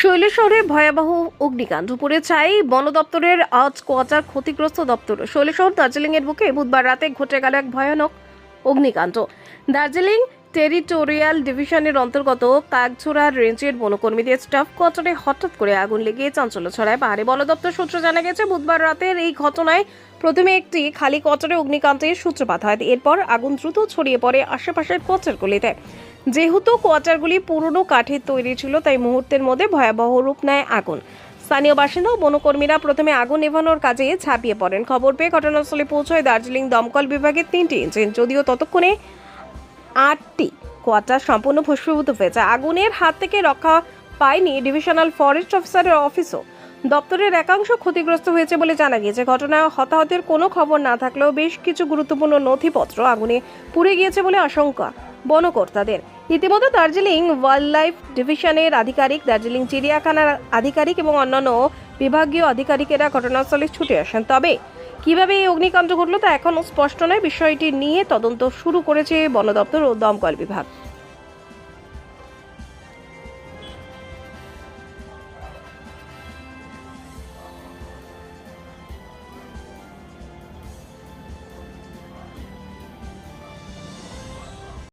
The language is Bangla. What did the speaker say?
শৈলেশ্বরে ভয়াবহ অগ্নিকাণ্ড। পুড়ে ছাই বন দপ্তরের আজ কোয়াচার ক্ষতিগ্রস্ত দপ্তর। শৈলেশ্বর দার্জিলিং এর বুকে বুধবার রাতে ঘটে গেল এক ভয়ানক অগ্নিকাণ্ড। দার্জিলিং টেরিটোরিয়াল ডিভিশনের অন্তর্গত কাকঝোড়া রেঞ্জের বনকর্মীদের স্টাফ কোয়ার্টারে হঠাৎ করে আগুন লেগে চাঞ্চল্য ছড়ায় পাহাড়ে। বন দপ্তর সূত্রে জানা গেছে, বুধবার রাতের এই ঘটনায় প্রথমে একটি খালি কোয়ার্টারে অগ্নিকাণ্ডের সূত্রপাত হয়। এরপর আগুন দ্রুত ছড়িয়ে পড়ে আশেপাশের কোয়ার্টারগুলিতে যেহেতু কোয়ার্টারগুলি পুরনো কাঠের তৈরি ছিল, তাই মুহূর্তের মধ্যে ভয়াবহ রূপ নেয় আগুন। স্থানীয় বাসিন্দা ও বনকর্মীরা প্রথমে আগুন নেভানোর কাজে ঝাঁপিয়ে পড়েন। খবর পেয়ে ঘটনাস্থলে পৌঁছয় দার্জিলিং দমকল বিভাগের তিনটি ইঞ্জিন যদিও ততক্ষণে আটটি কোয়ার্টার সম্পূর্ণ ভস্মীভূত হয়েছে। আগুনের হাত থেকে রক্ষা পায়নি ডিভিশনাল ফরেস্ট অফিসারের অফিসও। দপ্তরের একাংশ ক্ষতিগ্রস্ত হয়েছে বলে জানা গিয়েছে। ঘটনায় হতাহতের কোনো খবর না থাকলেও বেশ কিছু গুরুত্বপূর্ণ নথিপত্র আগুনে পুড়ে গিয়েছে বলে আশঙ্কা। বনকর্তাদের। ইতিমধ্যে দার্জিলিং ওয়াইল্ড লাইফ ডিভিশনের আধিকারিক, দার্জিলিং চিড়িয়াখানার আধিকারিক এবং অন্যান্য বিভাগীয় আধিকারিকেরা ঘটনাস্থলে ছুটে আসেন। তবে কীভাবে এই অগ্নিকাণ্ড ঘটল তা এখনও স্পষ্ট নয়। বিষয়টি নিয়ে তদন্ত শুরু করেছে বন দপ্তর ও দমকল বিভাগ।